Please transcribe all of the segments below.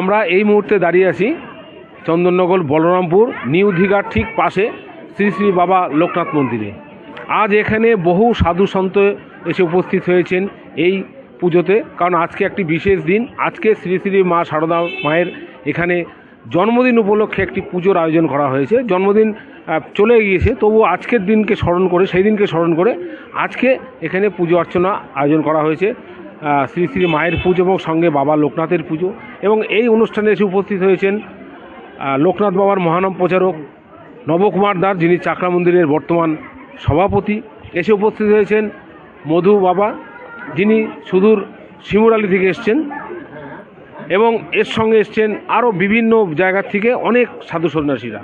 আমরা এই মুহূর্তে দাঁড়িয়ে আছি চন্দননগর বলরামপুর নিউ দীঘার ঠিক পাশে শ্রী শ্রী বাবা লোকনাথ মন্দিরে। আজ এখানে বহু সাধু সন্ত এসে উপস্থিত হয়েছেন এই পুজোতে, কারণ আজকে একটি বিশেষ দিন। আজকে শ্রী শ্রী মা সারদা মায়ের এখানে জন্মদিন উপলক্ষে একটি পুজোর আয়োজন করা হয়েছে। জন্মদিন চলে গিয়েছে, তবু আজকের দিনকে স্মরণ করে, সেই দিনকে স্মরণ করে আজকে এখানে পুজো অর্চনা আয়োজন করা হয়েছে। শ্রী শ্রী মায়ের পুজো এবং সঙ্গে বাবা লোকনাথের পুজো এবং এই অনুষ্ঠানে এসে উপস্থিত হয়েছেন লোকনাথ বাবার মহানাম প্রচারক নবকুমার দাস, যিনি চাকরা মন্দিরের বর্তমান সভাপতি। এসে উপস্থিত হয়েছেন মধু বাবা, যিনি সুদূর শিমুরালি থেকে এসছেন এবং এর সঙ্গে এসছেন আরও বিভিন্ন জায়গার থেকে অনেক সাধু সন্ন্যাসীরা।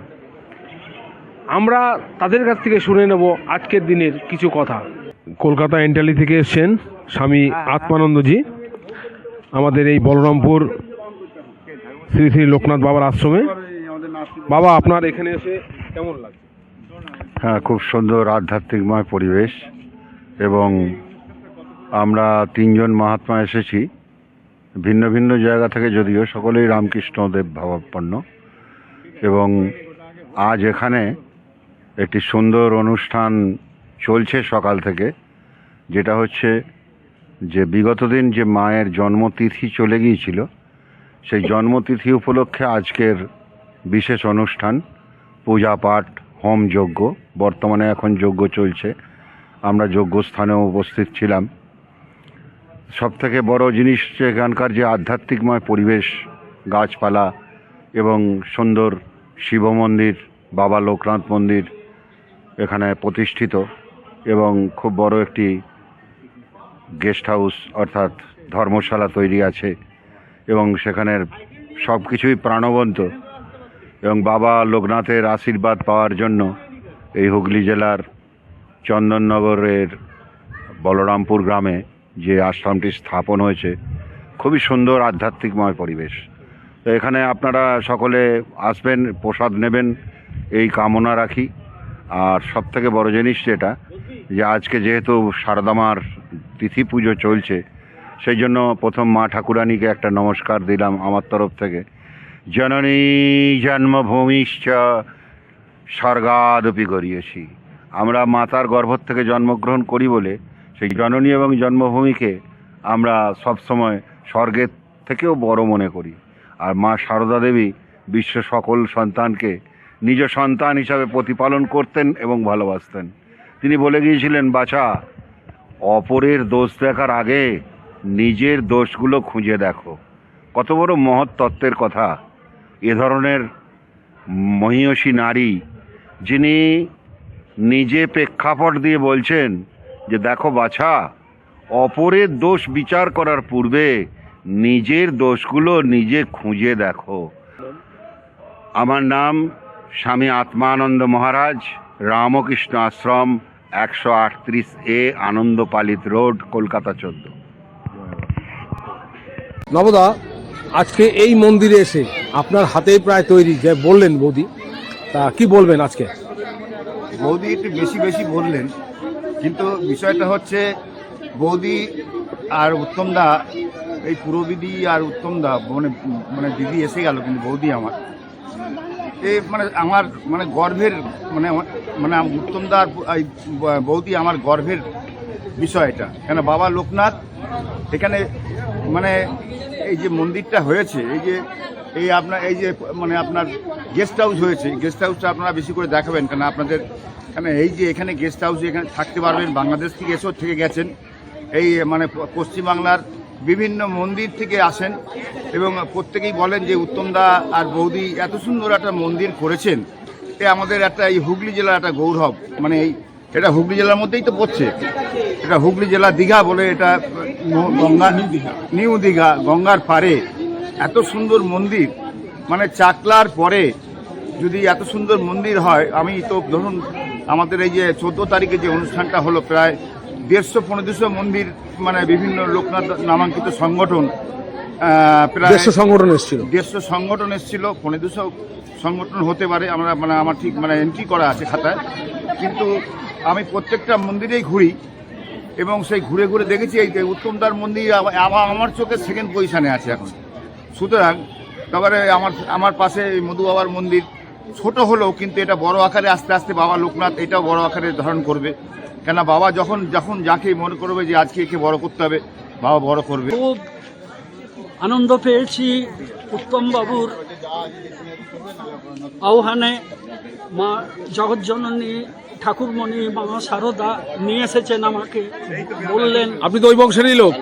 আমরা তাদের কাছ থেকে শুনে নেব আজকের দিনের কিছু কথা। কলকাতা এন্টালি থেকে এসছেন স্বামী আত্মানন্দজি আমাদের এই বলরামপুর শ্রী শ্রী লোকনাথ বাবার আশ্রমে। বাবা আপনার এখানে এসে কেমন লাগছে? হ্যাঁ খুব সুন্দর আধ্যাত্মিকময় পরিবেশ এবং আমরা তিনজন মহাত্মা এসেছি। ভিন্ন ভিন্ন জায়গা থেকে যদিও সকলেই রামকৃষ্ণদেব ভাবাপন্ন এবং আজ এখানে একটি সুন্দর অনুষ্ঠান চলছে সকাল থেকে যেটা হচ্ছে যে বিগত দিন যে মায়ের জন্মতিথি চলে গিয়েছিল সেই জন্মতিথি উপলক্ষে আজকের বিশেষ অনুষ্ঠান পূজা পাঠ হোম যজ্ঞ বর্তমানে এখন যজ্ঞ চলছে। আমরা যজ্ঞ স্থানেও উপস্থিত ছিলাম। সব থেকে বড় জিনিস হচ্ছে এখানকার যে আধ্যাত্মিকময় পরিবেশ গাছপালা এবং সুন্দর শিব মন্দির বাবা লোকনাথ মন্দির এখানে প্রতিষ্ঠিত এবং খুব বড় একটি গেস্ট হাউস অর্থাৎ ধর্মশালা তৈরি আছে এবং সেখানের সব কিছুই প্রাণবন্ত এবং বাবা লোকনাথের আশীর্বাদ পাওয়ার জন্য এই হুগলি জেলার চন্দননগরের বলরামপুর গ্রামে যে আশ্রমটি স্থাপন হয়েছে, খুবই সুন্দর আধ্যাত্মিকময় পরিবেশ। তো এখানে আপনারা সকলে আসবেন, প্রসাদ নেবেন, এই কামনা রাখি। আর সব থেকে বড় জিনিস যেটা, যে আজকে যেহেতু সারদামার তিথি পুজো চলছে, সেই জন্য প্রথম মা ঠাকুরানীকে একটা নমস্কার দিলাম আমার তরফ থেকে। জননী জন্মভূমিশ্চ স্বর্গাদপি করিয়েছি আমরা মাতার গর্ভ থেকে জন্মগ্রহণ করি বলে সেই জননী এবং জন্মভূমিকে আমরা সবসময় স্বর্গের থেকেও বড় মনে করি। আর মা সারদা দেবী বিশ্ব সকল সন্তানকে নিজ সন্তান হিসাবে প্রতিপালন করতেন এবং ভালোবাসতেন। তিনি বলে গিয়েছিলেন, বাছা অপরের দোষ দেখার আগে নিজের দোষগুলো খুঁজে দেখো। কত বড় মহৎ তত্ত্বের কথা। এ ধরনের মহিয়সী নারী যিনি নিজে প্রেক্ষাপট দিয়ে বলছেন যে, দেখো বাছা, অপরের দোষ বিচার করার পূর্বে নিজের দোষগুলো নিজে খুঁজে দেখো। আমার নাম স্বামী আত্মানন্দ মহারাজ, রামকৃষ্ণ আশ্রম একশো আটত্রিশ এ আনন্দপালিত রোড কলকাতা চোদ্দ। নবদা আজকে এই মন্দিরে এসে আপনার হাতেই প্রায় তৈরি যে বললেন বৌদি তা কি বলবেন আজকে? বৌদি একটু বেশি বেশি বললেন কিন্তু বিষয়টা হচ্ছে বৌদি আর উত্তম দা এই পুরোবিদি আর উত্তম দা মানে মানে দিদি এসে গেল কিন্তু বৌদি আমার। এই মানে আমার মানে গর্ভের মানে মানে আম- উত্তম দা এই বৌদি আমার গর্ভের বিষয় এটা কেন বাবা লোকনাথ, এখানে মানে এই যে মন্দিরটা হয়েছে, এই যে এই আপনার এই যে মানে আপনার গেস্ট হাউস হয়েছে গেস্ট হাউসটা আপনারা বেশি করে দেখাবেন, কেন আপনাদের কেন এই যে এখানে গেস্ট হাউস এখানে থাকতে পারবেন, বাংলাদেশ থেকে এসেও থেকে গেছেন। এই মানে পশ্চিমবাংলার বিভিন্ন মন্দির থেকে আসেন এবং প্রত্যেকেই বলেন যে উত্তমদা আর বৌদি এত সুন্দর একটা মন্দির করেছেন। এ আমাদের একটা এই হুগলি জেলার একটা গৌরব। মানে এই এটা হুগলি জেলার মধ্যেই তো পড়ছে। এটা হুগলি জেলা দীঘা বলে এটা গঙ্গা, নিউ দীঘা, গঙ্গার পারে এত সুন্দর মন্দির। মানে চাকলার পরে যদি এত সুন্দর মন্দির হয়, আমি তো ধরুন আমাদের এই যে চোদ্দ তারিখে যে অনুষ্ঠানটা হলো প্রায় দেড়শো পনেরো দুশো মন্দির মানে বিভিন্ন লোকনাথ নামাঙ্কিত সংগঠন প্রায় দেড়শো সংগঠন এসেছিল। দেড়শো সংগঠন এসেছিল পনেরো দুশো সংগঠন হতে পারে আমরা মানে আমার ঠিক মানে এন্ট্রি করা আছে খাতায়। কিন্তু আমি প্রত্যেকটা মন্দিরেই ঘুরি এবং সেই ঘুরে ঘুরে দেখেছি এই যে উত্তমদার মন্দির আমা- আমা- আমার চোখে সেকেন্ড পজিশানে আছে এখন। সুতরাং তারপরে আমার আমার পাশে মধু বাবার মন্দির ছোট হলেও কিন্তু এটা বড় আকারে আস্তে আস্তে বাবা লোকনাথ এটাও বড় আকারে ধারণ করবে। কেন বাবা যখন যখন যাকে মনে করবে যে আজকে একে বড় করতে হবে বাবা বড় করবে। খুব আনন্দ পেয়েছি উত্তমবাবুর আহ্বানে। মা জগজ্জননী ঠাকুরমণি মা সারদা নিয়ে এসেছেন আমাকে বললেন আপনি তো ওই বংশেরই লোক।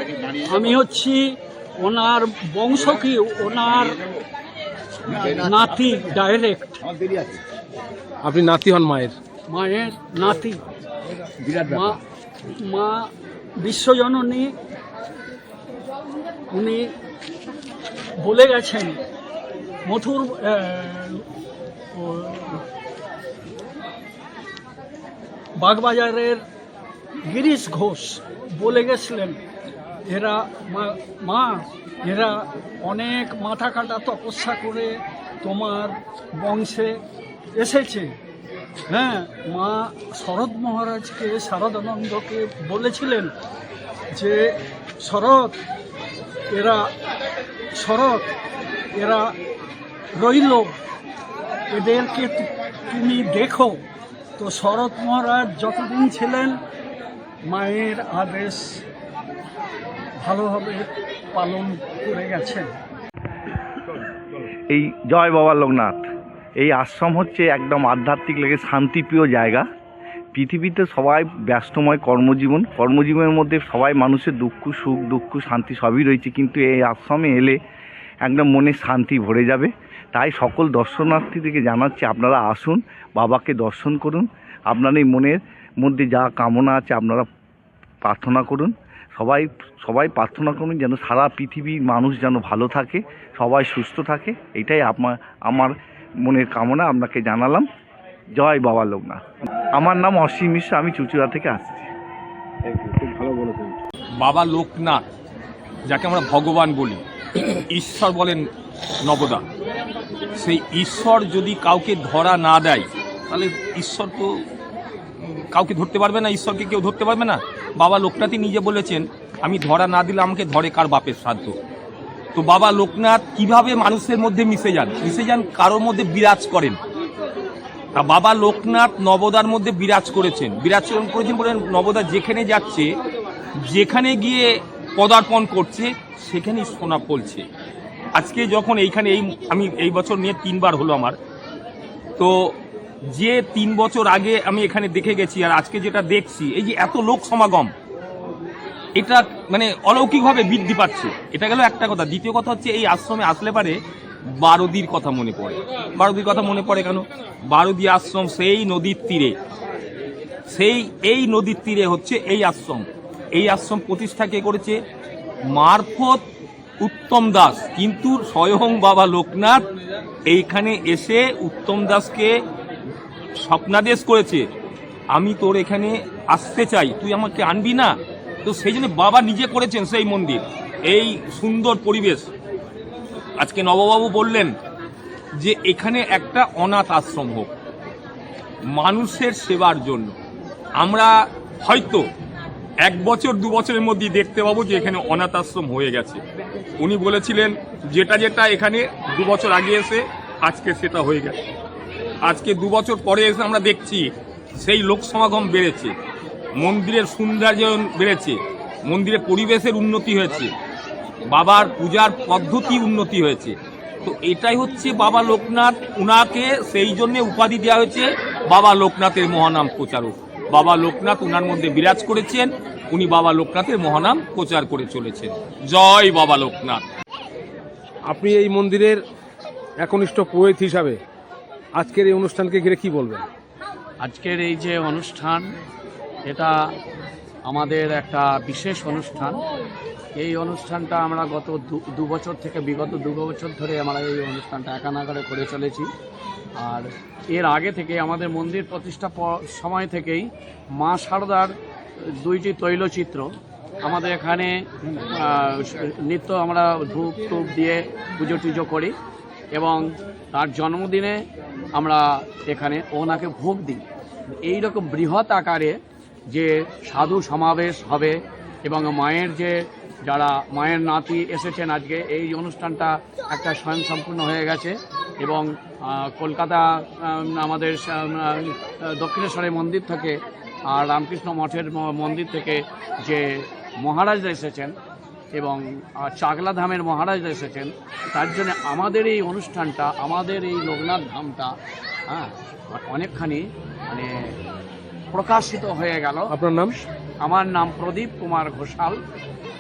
আমি হচ্ছি ওনার বংশ কি? ওনার নাতি ডাইরেক্ট আপনি নাতি হন মায়ের? মায়ের নাতি। মা মা বিশ্বজননী উনি বলে গেছেন মথুর বাগবাজারের গিরিশ ঘোষ বলে গেছিলেন এরা মা এরা অনেক মাথা কাটা তপস্যা করে তোমার বংশে এসেছে। হ্যাঁ মা শরৎ মহারাজকে, শারদানন্দকে বলেছিলেন যে, শরৎ, এরা শরৎ, এরা রইল। এদেরকে তুমি দেখো। তো শরৎ মহারাজ যতদিন ছিলেন, মায়ের আদেশ ভালোভাবে পালন করে গেছেন। এই জয় বাবা লোকনাথ। এই আশ্রম হচ্ছে একদম আধ্যাত্মিক লেগে শান্তিপ্রিয় জায়গা। পৃথিবীতে সবাই ব্যস্তময় কর্মজীবন, কর্মজীবনের মধ্যে সবাই মানুষের দুঃখ, সুখ, দুঃখ, শান্তি সবই রয়েছে, কিন্তু এই আশ্রমে এলে একদম মনে শান্তি ভরে যাবে। তাই সকল দর্শনার্থী থেকে জানাচ্ছি, আপনারা আসুন, বাবাকে দর্শন করুন। আপনার এই মনের মধ্যে যা কামনা আছে, আপনারা প্রার্থনা করুন। সবাই সবাই প্রার্থনা করুন যেন সারা পৃথিবীর মানুষ যেন ভালো থাকে সবাই সুস্থ থাকে এটাই আমার আমার মনের কামনা আপনাকে জানালাম। জয় বাবা লোকনাথ। আমার নাম অসীম মিশ্র আমি চুচুড়া থেকে আসছি। খুব ভালো বলেছেন। বাবা লোকনাথ যাকে আমরা ভগবান বলি ঈশ্বর বলেন নবদা। সেই ঈশ্বর যদি কাউকে ধরা না দেয় তাহলে ঈশ্বর তো কাউকে ধরতে পারবে না ঈশ্বরকে কেউ ধরতে পারবে না? বাবা লোকনাথই নিজে বলেছেন, আমি ধরা না দিলে আমাকে ধরে কার বাপের শ্রাদ্ধ? তো বাবা লোকনাথ কীভাবে মানুষের মধ্যে মিশে যান? মিশে যান কারোর মধ্যে বিরাজ করেন। তা বাবা লোকনাথ নবদার মধ্যে বিরাজ করেছেন। বিরাজ করেছেন বলেন, নবদা যেখানে যাচ্ছে, যেখানে গিয়ে পদার্পণ করছে সেখানেই সোনা ফলছে। আজকে যখন এইখানে এই, আমি এই বছর নিয়ে তিনবার হলো আমার। তো যে তিন বছর আগে আমি এখানে দেখে গেছি আর আজকে যেটা দেখছি, এই যে এত লোক সমাগম, এটা মানে অলৌকিকভাবে বৃদ্ধি পাচ্ছে। এটা গেল একটা কথা। দ্বিতীয় কথা হচ্ছে, এই আশ্রমে আসলে পারে বারদির কথা মনে পড়ে। বারদির কথা মনে পড়ে কেন? বারদি আশ্রম সেই নদীর তীরে। সেই, এই নদীর তীরে হচ্ছে এই আশ্রম। এই আশ্রম প্রতিষ্ঠা কে করেছে? মারফত উত্তম দাস। কিন্তু স্বয়ং বাবা লোকনাথ এইখানে এসে উত্তম দাসকে স্বপ্নাদেশ করেছে, আমি তোর এখানে আসতে চাই, তুই আমাকে আনবি না? তো সেই জন্য বাবা নিজে করেছেন সেই মন্দির, এই সুন্দর পরিবেশ। আজকে নববাবু বললেন যে এখানে একটা অনাথ আশ্রম হোক, মানুষের সেবার জন্য। আমরা হয়তো এক বছর, দু বছরের মধ্যেই দেখতে পাবো যে এখানে অনাথ আশ্রম হয়ে গেছে। উনি বলেছিলেন, যেটা যেটা এখানে দু বছর আগে এসে, আজকে সেটা হয়ে গেছে। আজকে দু বছর পরে এসে আমরা দেখছি, সেই লোক সমাগম বেড়েছে। মন্দিরের সৌন্দর্যায়ন বেড়েছে। মন্দিরের পরিবেশের উন্নতি হয়েছে। বাবার পূজার পদ্ধতি উন্নতি হয়েছে। তো এটাই হচ্ছে বাবা লোকনাথ, উনাকে সেই জন্যে উপাধি দেওয়া হয়েছে বাবা লোকনাথের মহানাম প্রচারক। বাবা লোকনাথ উনার মধ্যে বিরাজ করেছেন, উনি বাবা লোকনাথের মহানাম প্রচার করে চলেছেন। জয় বাবা লোকনাথ। আপনি এই মন্দিরের একনিষ্ঠ পুরোহিত হিসাবে আজকের এই অনুষ্ঠানকে ঘিরে কি বলবেন? আজকের এই যে অনুষ্ঠান, এটা আমাদের একটা বিশেষ অনুষ্ঠান। এই অনুষ্ঠানটা আমরা গত দু- বছর থেকে, বিগত দু বছর ধরে আমরা এই অনুষ্ঠানটা একানাগারে করে চলেছি। আর এর আগে থেকে আমাদের মন্দির প্রতিষ্ঠা সময় থেকেই মা সারদার দুইটি তৈলচিত্র আমাদের এখানে নিত্য আমরা ধূপ টুপ দিয়ে পুজো টুজো করি। এবং তার জন্মদিনে আমরা এখানে ওনাকে ভোগ দিই। এই রকম বৃহৎ আকারে যে সাধু সমাবেশ হবে এবং মায়ের যে যারা, মায়ের নাতি এসেছেন আজকে, এই অনুষ্ঠানটা একটা স্বয়ংসম্পূর্ণ হয়ে গেছে এবং কলকাতা আমাদের দক্ষিণেশ্বরের মন্দির থেকে আর রামকৃষ্ণ মঠের মন্দির থেকে যে মহারাজরা এসেছেন এবং চাকলা ধামের মহারাজরা এসেছেন। তার জন্য আমাদের এই অনুষ্ঠানটা আমাদের এই লোকনাথ ধামটা হ্যাঁ অনেকখানি মানে প্রকাশিত হয়ে গেল। আপনার নাম? আমার নাম প্রদীপ কুমার ঘোষাল।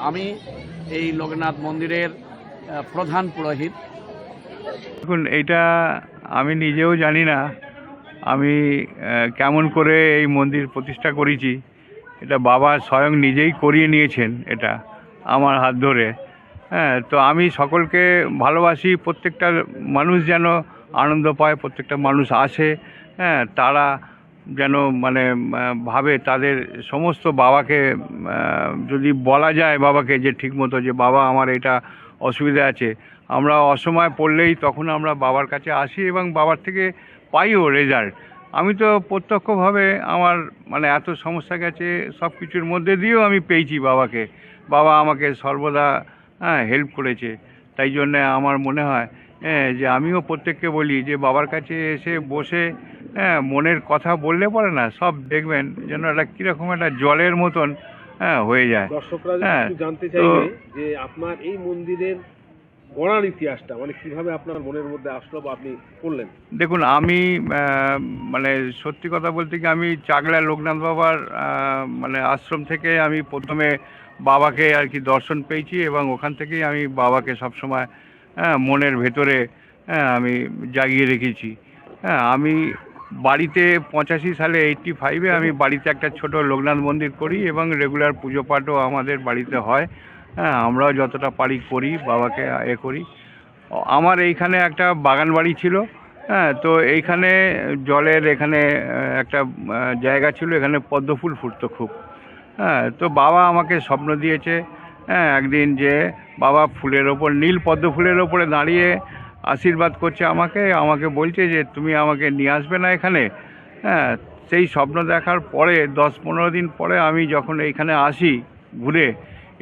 আমি এই লোকনাথ মন্দিরের প্রধান পুরোহিত। দেখুন এটা আমি নিজেও জানি না। আমি কেমন করে এই মন্দির প্রতিষ্ঠা করেছি। এটা বাবা স্বয়ং নিজেই করিয়ে নিয়েছেন এটা। আমার হাত ধরে। হ্যাঁ তো আমি সকলকে ভালোবাসি, প্রত্যেকটা মানুষ যেন আনন্দ পায়, প্রত্যেকটা মানুষ আসে। হ্যাঁ তারা যেন মানে ভাবে তাদের সমস্ত বাবাকে যদি বলা যায় বাবাকে যে ঠিকমতো যে বাবা আমার এটা অসুবিধা আছে। আমরা অসময় পড়লেই তখন আমরা বাবার কাছে আসি এবং বাবার থেকে পাইও রেজাল্ট আমি তো প্রত্যক্ষভাবে আমার মানে এত সমস্যা গেছে সব কিছুর মধ্যে দিয়েও আমি পেয়েছি বাবাকে। বাবা আমাকে সর্বদা হ্যাঁ হেল্প করেছে। তাই জন্যে আমার মনে হয় হ্যাঁ যে আমিও প্রত্যেককে বলি যে বাবার কাছে এসে বসে হ্যাঁ মনের কথা বললে পরে না সব দেখবেন যেন একটা কীরকম একটা জলের মতন হ্যাঁ হয়ে যায়। দর্শকরা হ্যাঁ, জানতে চাইবে যে আপনার এই মন্দিরের গড়ার ইতিহাসটা মানে কীভাবে আপনার মনের মধ্যে আসলো বা আপনি করলেন দেখুন আমি মানে সত্যি কথা বলতে কি আমি চাকলা লোকনাথ বাবার মানে আশ্রম থেকে আমি প্রথমে বাবাকে আর কি দর্শন পেয়েছি এবং ওখান থেকেই আমি বাবাকে সবসময় হ্যাঁ মনের ভেতরে হ্যাঁ আমি জাগিয়ে রেখেছি। হ্যাঁ আমি বাড়িতে পঁচাশি সালে এইটটি ফাইভে আমি বাড়িতে একটা ছোট লোকনাথ মন্দির করি এবং রেগুলার পুজো পাঠও আমাদের বাড়িতে হয়। হ্যাঁ আমরাও যতটা পারি করি, বাবাকে এ করি। আমার এইখানে একটা বাগান বাড়ি ছিল। হ্যাঁ তো এইখানে জলের এখানে একটা জায়গা ছিল। এখানে পদ্ম ফুল ফুটতো খুব। হ্যাঁ তো বাবা আমাকে স্বপ্ন দিয়েছে হ্যাঁ একদিন যে বাবা ফুলের ওপর নীল পদ্ম ফুলের ওপরে দাঁড়িয়ে আশীর্বাদ করছে আমাকে আমাকে বলছে যে তুমি আমাকে নিয়ে আসবে না এখানে। হ্যাঁ সেই স্বপ্ন দেখার পরে, দশ পনেরো দিন পরে আমি যখন এইখানে আসি ঘুরে,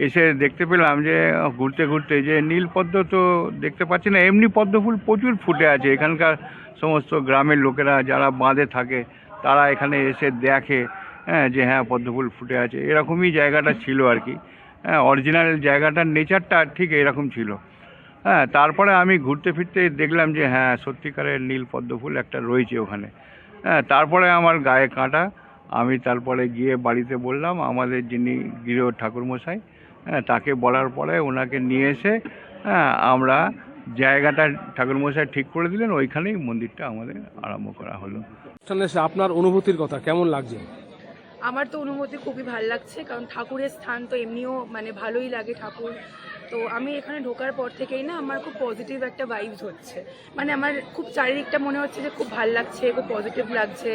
এসে দেখতে পেলাম যে ঘুরতে ঘুরতে যে নীল পদ্ম তো দেখতে পাচ্ছি না, এমনি পদ্ম ফুল প্রচুর ফুটে আছে। এখানকার সমস্ত গ্রামের লোকেরা যারা বাঁধে থাকে, তারা এখানে এসে দেখে হ্যাঁ যে হ্যাঁ পদ্ম ফুল ফুটে আছে, এরকমই জায়গাটা ছিল আর কি। হ্যাঁ অরিজিনাল জায়গাটার নেচারটা ঠিক এরকম ছিল। হ্যাঁ তারপরে আমি ঘুরতে ফিরতে দেখলাম যে হ্যাঁ সত্যিকারের নীল পদ্ম ফুল একটা রয়েছে ওখানে। হ্যাঁ তারপরে আমার গায়ে কাঁটা, আমি তারপরে গিয়ে বাড়িতে বললাম, আমাদের যিনি গৃহ ঠাকুরমশাই হ্যাঁ তাকে বলার পরে ওনাকে নিয়ে এসে হ্যাঁ আমরা জায়গাটা ঠাকুরমশাই ঠিক করে দিলেন, ওইখানেই মন্দিরটা আমাদের আরম্ভ করা হলো। আপনার অনুভূতির কথা কেমন লাগছে? আমার তো অনুভূতি খুবই ভালো লাগছে, কারণ ঠাকুরের স্থান তো এমনিও মানে ভালোই লাগে ঠাকুর। তো আমি এখানে ঢোকার পর থেকেই না আমার খুব পজিটিভ একটা ভাইবস হচ্ছে। মানে আমার খুব চারিদিকটা মনে হচ্ছে যে খুব ভালো লাগছে, খুব পজিটিভ লাগছে।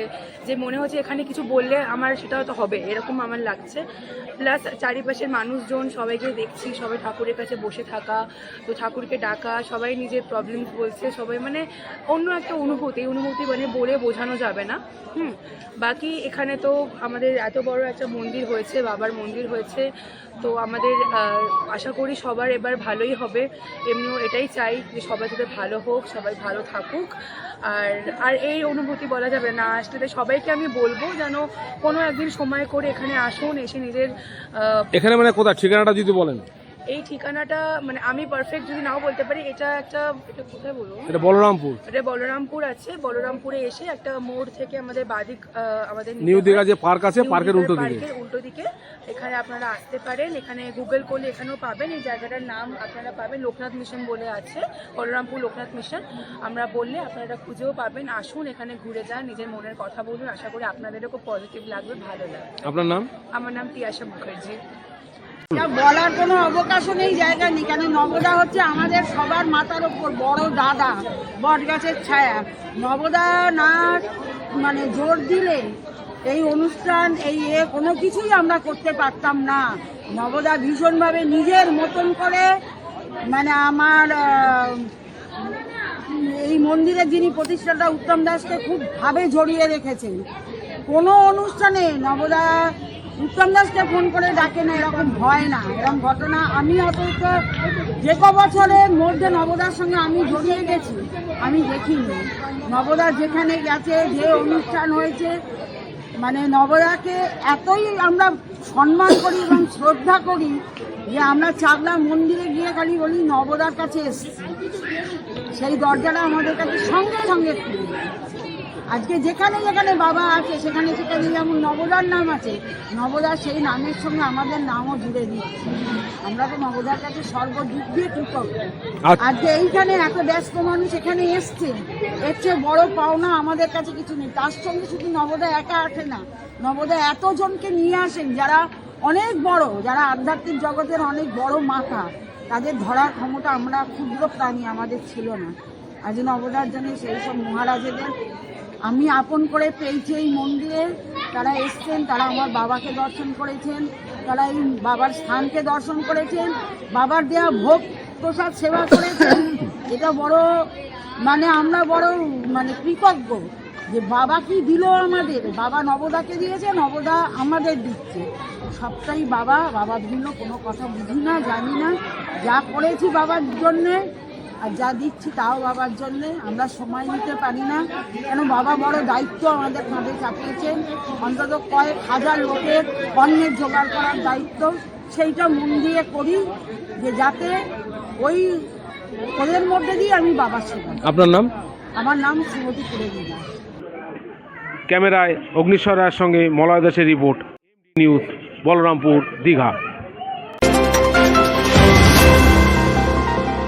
যে মনে হচ্ছে এখানে কিছু বললে আমার সেটা হয়তো হবে, এরকম আমার লাগছে। প্লাস চারিপাশের মানুষজন, সবাইকে দেখছি, সবাই ঠাকুরের কাছে বসে থাকা, তো ঠাকুরকে ডাকা, সবাই নিজের প্রবলেমস বলছে, সবাই মানে অন্য একটা অনুভূতি অনুভূতি মানে বলে বোঝানো যাবে না। হুম, বাকি এখানে তো আমাদের এত বড় একটা মন্দির হয়েছে, বাবার মন্দির হয়েছে। তো আমাদের আশা করি সবার এবার ভালোই হবে। এমনিও এটাই চাই যে সবাই যাতে ভালো হোক সবাই ভালো থাকুক। আর আর এই অনুভূতি বলা যাবে না আসলে সবাইকে আমি বলব যেন কোনো একদিন সময় করে এখানে আসুন এসে নিজের এখানে মানে কোথায়? ঠিকানাটা যদি বলেন। এই ঠিকানাটা মানে আমি পারফেক্ট যদি নাও বলতে পারি এটা একটা এটা কোথায় বলব? এটা বলরামপুর। এটা বলরামপুর আছে। বলরামপুরে এসে একটা মোড় থেকে আমাদের বাদিক আমাদের নিউ। দীঘা যে পার্ক আছে পার্কের উল্টো দিকে। পার্কের উল্টো দিকে এখানে আপনারা আসতে পারেন। এখানে গুগল করলে এখানেও পাবেন। এই জায়গাটার নাম আপনারা পাবেন লোকনাথ মিশন বলে আছে বলরামপুর লোকনাথ মিশন। আমরা বললে আপনারা খুঁজেও পাবেন। আসুন এখানে ঘুরে যান নিজের মনের কথা বলুন। আশা করি আপনাদেরও খুব পজিটিভ লাগবে ভালো লাগবে। আপনার নাম? আমার নাম তিয়াশা মুখার্জি। বলার কোনো অবকাশও নেই জায়গা নেই। কেন নবদা হচ্ছে আমাদের সবার মাথার ওপর বড় দাদা বট গাছের ছায়া। নবদা না মানে জোর দিলে এই অনুষ্ঠান, এই এ, কোনো কিছুই আমরা করতে পারতাম না। নবদা ভীষণভাবে নিজের মতন করে মানে আমার এই মন্দিরের যিনি প্রতিষ্ঠাতা উত্তম দাসকে খুব ভাবে জড়িয়ে রেখেছেন। কোনো অনুষ্ঠানে নবদা উত্তম দাসকে ফোন করে ডাকে না, এরকম হয় না। এরকম ঘটনা আমি অথচ যে ক বছরের মধ্যে নবদার সঙ্গে আমি জড়িয়ে গেছি, আমি দেখিনি। নবদা যেখানে গেছে, যে অনুষ্ঠান হয়েছে মানে নবদাকে এতই আমরা সম্মান করি এবং শ্রদ্ধা করি যে আমরা চাকলা মন্দিরে গিয়ে খালি বলি নবদার কাছে এসছি সেই দরজাটা আমাদের কাছে সঙ্গে সঙ্গে। আজকে যেখানে যেখানে বাবা আছে সেখানে সেখানে যেমন নবদার নাম আছে। নবদার সেই নামের সঙ্গে আমাদের নামও জুড়ে দিচ্ছে আমরা তো নবদার কাছে সর্বদিক দিয়ে কৃতজ্ঞ। আচ্ছা। আজকে এইখানে এত ব্যস্ত মানুষ এখানে এসছে। এর চেয়ে বড় পাওনা আমাদের কাছে কিছু নেই। তার সঙ্গে শুধু নবোদয় একা আসে না। নবোদয় এতজনকে নিয়ে আসেন যারা অনেক বড় যারা আধ্যাত্মিক জগতের অনেক বড় মাথা। তাদের ধরার ক্ষমতা আমরা ক্ষুদ্র প্রাণী আমাদের ছিল না। আজ নবদার জন্য সেই সব মহারাজেদের আমি আপন করে পেয়েছি এই মন্দিরে। তারা এসছেন, তারা আমার বাবাকে দর্শন করেছেন, তারা এই বাবার স্থানকে দর্শন করেছেন, বাবার দেয়া ভোগ প্রসাদ সেবা করেছেন। এটা বড় মানে আমরা বড় মানে কৃতজ্ঞ যে বাবা কি দিল আমাদের? বাবা নবদাকে দিয়েছে, নবদা আমাদের দিচ্ছে। সবটাই বাবা বাবার জন্য কোনো কথা বুঝি না, জানি না। যা করেছি বাবার জন্যে আর যা দিচ্ছি তাও বাবার জন্যে আমরা সময় নিতে পারি না। কেন বাবা বড় দায়িত্ব আমাদের কাঁধে চাপিয়েছেন অন্তত কয়েক হাজার লোকের অন্যের জোগাড় করার দায়িত্ব সেইটা মন দিয়ে করি যে যাতে ওই ওদের মধ্যে দিয়ে আমি বাবার সেবা আপনার নাম? আমার নাম শ্রীমতী পুরেদি দাস। ক্যামেরায় অগ্নিশ্বর রায়ের সঙ্গে মলয় দাসের রিপোর্ট নিউজ বলরামপুর দীঘা।